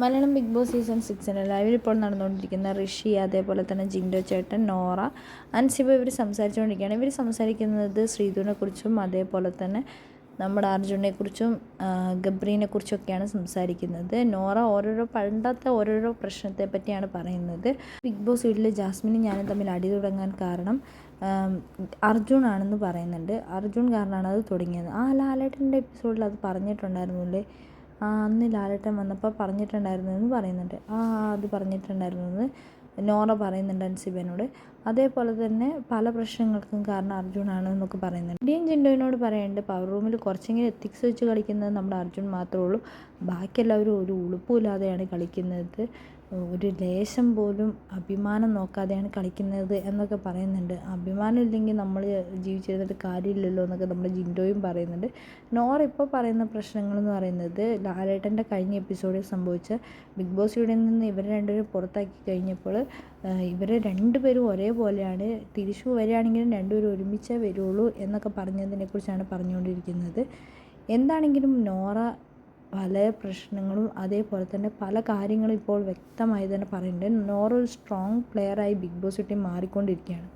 Malayalam big boss season സിക്സിന് ലൈവിൽ ഇപ്പോൾ നടന്നുകൊണ്ടിരിക്കുന്ന ഋഷി അതേപോലെ തന്നെ ജിൻഡോ ചേട്ടൻ നോറ അൻസിബ ഇവർ സംസാരിച്ചുകൊണ്ടിരിക്കുകയാണ്. ഇവർ സംസാരിക്കുന്നത് ശ്രീധുവിനെക്കുറിച്ചും അതേപോലെ തന്നെ നമ്മുടെ അർജുനെക്കുറിച്ചും ഗബ്രീനെക്കുറിച്ചൊക്കെയാണ് ഗബ്രീനെ കുറിച്ചൊക്കെയാണ് സംസാരിക്കുന്നത്. നോറ ഓരോരോ പണ്ടത്തെ ഓരോരോ പ്രശ്നത്തെ പറ്റിയാണ് പറയുന്നത്. ബിഗ് ബോസ് വീട്ടിൽ ജാസ്മിനും ഞാനും തമ്മിൽ അടി തുടങ്ങാൻ കാരണം അർജുൻ ആണെന്ന് പറയുന്നുണ്ട്. അർജുൻ കാരണമാണ് അത് തുടങ്ങിയത്. ആ ലാലേട്ടന്റെ എപ്പിസോഡിൽ അത് പറഞ്ഞിട്ടുണ്ടായിരുന്നില്ലേ? ആ അന്ന് ലാലേട്ടൻ വന്നപ്പോൾ പറഞ്ഞിട്ടുണ്ടായിരുന്നു എന്ന് പറയുന്നുണ്ട്. ആ അത് പറഞ്ഞിട്ടുണ്ടായിരുന്നു എന്ന് നോറ പറയുന്നുണ്ട് അൻസിബനോട് അതേപോലെ തന്നെ പല പ്രശ്നങ്ങൾക്കും കാരണം അർജുനാണ് എന്നൊക്കെ പറയുന്നുണ്ട്. ഡിയൻ ജിൻഡോയിനോട് പറയുന്നുണ്ട് പവർ റൂമിൽ കുറച്ചെങ്കിലും എത്തിക്സ് വെച്ച് കളിക്കുന്നത് നമ്മുടെ അർജുൻ മാത്രമേ ഉള്ളൂ. ബാക്കിയെല്ലാവരും ഒരു ഉളുപ്പുമില്ലാതെയാണ് കളിക്കുന്നത്. ഒരു ലേശം പോലും അഭിമാനം നോക്കാതെയാണ് കളിക്കുന്നത് എന്നൊക്കെ പറയുന്നുണ്ട്. അഭിമാനം ഇല്ലെങ്കിൽ നമ്മൾ ജീവിച്ചിരുന്നിട്ട് കാര്യമില്ലല്ലോ എന്നൊക്കെ നമ്മുടെ ജിൻഡോയും പറയുന്നുണ്ട്. നോർ ഇപ്പോൾ പറയുന്ന പ്രശ്നങ്ങളെന്ന് പറയുന്നത് ലാലേട്ടന്റെ കഴിഞ്ഞ എപ്പിസോഡിൽ സംഭവിച്ച ബിഗ് ബോസ് വീടിൽ നിന്ന് ഇവരെ രണ്ടുപേരും പുറത്താക്കി കഴിഞ്ഞപ്പോൾ ഇവർ രണ്ടുപേരും ഒരേപോലെയാണ്. തിരിച്ചു വരികയാണെങ്കിലും രണ്ടുപേരും ഒരുമിച്ചേ വരുള്ളൂ എന്നൊക്കെ പറഞ്ഞതിനെക്കുറിച്ചാണ് പറഞ്ഞുകൊണ്ടിരിക്കുന്നത്. എന്താണെങ്കിലും നോറ പല പ്രശ്നങ്ങളും അതേപോലെ തന്നെ പല കാര്യങ്ങളും ഇപ്പോൾ വ്യക്തമായി തന്നെ പറയുന്നുണ്ട്. നോറ ഒരു സ്ട്രോങ് പ്ലെയറായി ബിഗ് ബോസ് ടീം മാറിക്കൊണ്ടിരിക്കുകയാണ്.